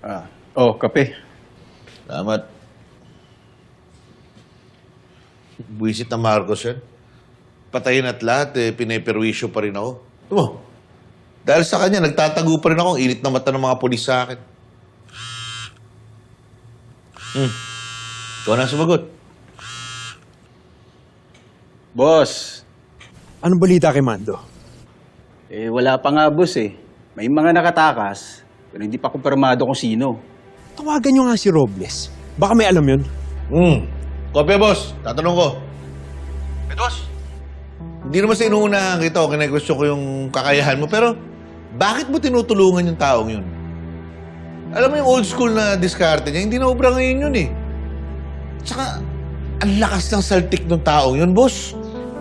Ah. Oh, kape. Salamat. Buwisit na Marcos yan. Patayin at lahat, eh, pinaperwisyo pa rin ako. Ano mo? Dahil sa kanya, nagtatago pa rin ako. Ang Init na mata ng mga polis sa akin. Hmm. Ikaw na sumagot. Boss, Anong balita kay Mando? eh wala pa nga boss eh. May mga nakatakas, pero hindi pa kumpirmado kung sino. Tawagan nyo nga si Robles. Baka may alam yun. Hmm. Kopya, boss. Tatanong ko. Eh, boss. Hindi naman sa inuunahan kita o kine-question ko yung kakayahan mo, pero bakit mo tinutulungan yung taong yun? Alam mo yung old school na diskarte niya, hindi na obra ngayon yun eh. Tsaka, ang lakas ng saltik ng taong yun, boss.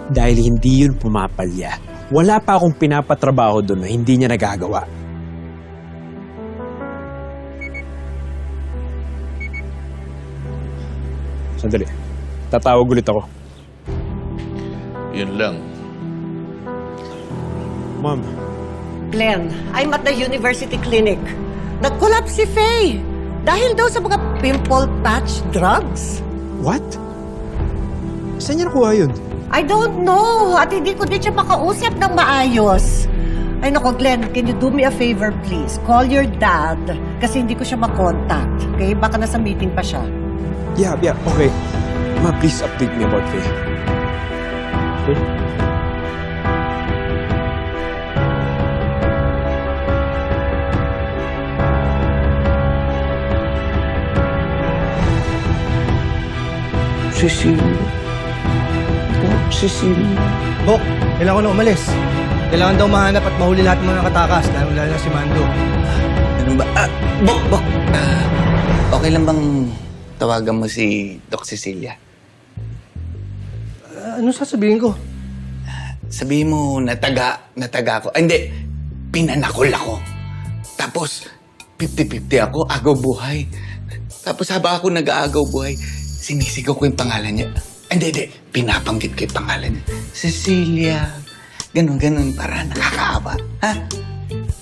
Dahil hindi yun pumapalya. Wala pa akong pinapatrabaho doon na hindi niya nagagawa. Sandali. Tatawag ulit ako. Yun lang. Ma'am, Glenn, I'm at the university clinic. Nag-collapse si Faye. Dahil daw sa mga pimple patch drugs. what? Saan niya nakuha yun? I don't know. At hindi ko din siya makausap ng maayos. Ay nako, Glenn, can you do me a favor, please? Call your dad. Kasi hindi ko siya makontact. Okay? Baka nasa meeting pa siya. Yeah, yeah, okay. Ma, please update me about Faye. Okay? Cecilio. Po, Cecilio. Bok, kailangan ko na umalis. Kailangan daw mahanap at mahuli lahat ng mga nakatakas, lalo lalo si Mando. Ano ba? Ah, Bok, Bok. Ah, okay lang bang tawagan mo si Doc Cecilia? Ah, ano sasabihin ko? Sabihin mo, nataga, nataga ako. Ah, hindi, pinanakol ako. Tapos, 50-50 ako, agaw buhay. Tapos habang ako nag-aagaw buhay, sinisigaw ko yung pangalan niya. Ah, Hindi, hindi, pinapanggit ko yung pangalan niya. Cecilia. Ganon, ganon, para nakakaawa. Ha?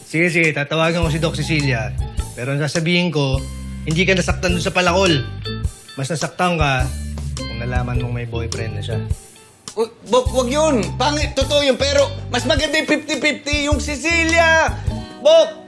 Sige, sige, tatawagan ko si Doc Cecilia. Pero ang sasabihin ko, hindi ka nasaktan dun sa palakol. Mas nasaktan ka kung nalaman mong may boyfriend na siya. Wag, wag, wag yun. Pangit, totoo yun. Pero mas maganda yung 50-50 yung Cecilia. Bok!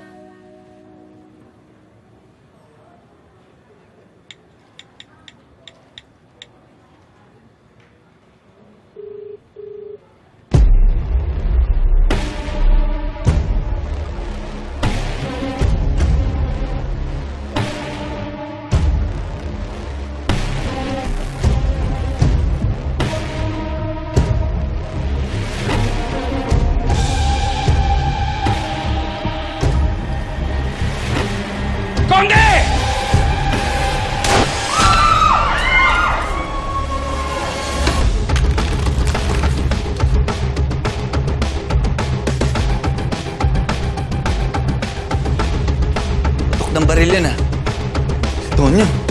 Baril yan ah. Ito niya.